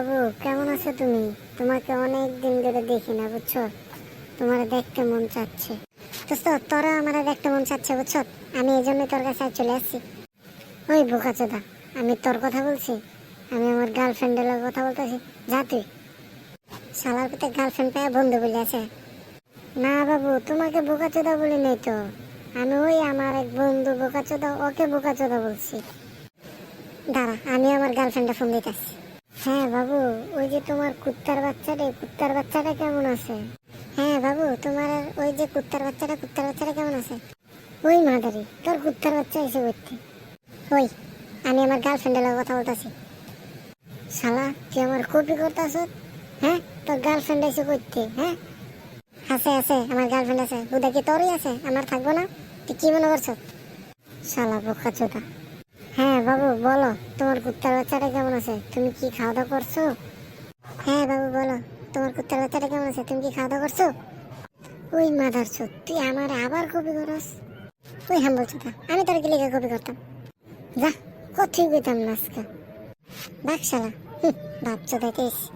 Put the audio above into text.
বাবু, কেমন আছো তুমি? তোমাকে অনেক দিন ধরে দেখি না, বুঝছ? তোমার দেখতে মন চাচ্ছে। দোস্ত তোরা আমার দেখতে মন চাচ্ছে, বুঝছ? আমি এই জন্য তোর কাছে চলে আসছি। ওই বোকা চোদা, আমি তোর কথা বলছি? আমি আমার গার্লফ্রেন্ডের কথা বলতেছি? যা তুই। শালার পেতে গার্লফ্রেন্ড পেয়ে বন্ধু বলে আছে। না বাবু, তোমাকে বোকা চোদা বলি নেই তো। আমি ওই আমার এক বন্ধু বোকা চোদা, ওকে বোকা চোদা বলছি। দাঁড়া আমি আমার গার্লফ্রেন্ডে ফোন দিতেছি। হ্যাঁ বাবু, ওই যে তোমার কুত্তার বাচ্চাটা কুত্তার বাচ্চাটা কেমন আছে? হ্যাঁ বাবু, তোমার ওই যে কুত্তার বাচ্চাটা কুত্তার বাচ্চাটা কেমন আছে? ওই মাদারি, তোর কুত্তার বাচ্চা এসে করতে ওই, আমি আমার গার্লফ্রেন্ডের কথা বলতেছি। শালা, তুই আমার কপি করতেছ হ্যাঁ তোর গার্লফ্রেন্ড এসে করতে হ্যাঁ? আছে আছে, আমার গার্লফ্রেন্ড আছে। বুদা কি তোরই আছে? আমার থাকব না? তুই কি মনে করছ শালা বোকা চোদা। হ্যাঁ বাবু, বলো, তোমার কুত্তার বাচ্চাটা কেমন আছে? তুমি কি খাওয়া দাওয়া করছ? হ্যাঁ বাবু, বলো, তোমার কুত্তার বাচ্চাটা কেমন আছে? তুমি কি খাওয়া দাওয়া করছ? ওই মাদার তুই আমার আবার কপি করস? ওই হাম বলছো আমি তোর গিলে কপি করতাম। যা, কোথায় পেতাম নাচকা বাকশালা ভাবছ এসে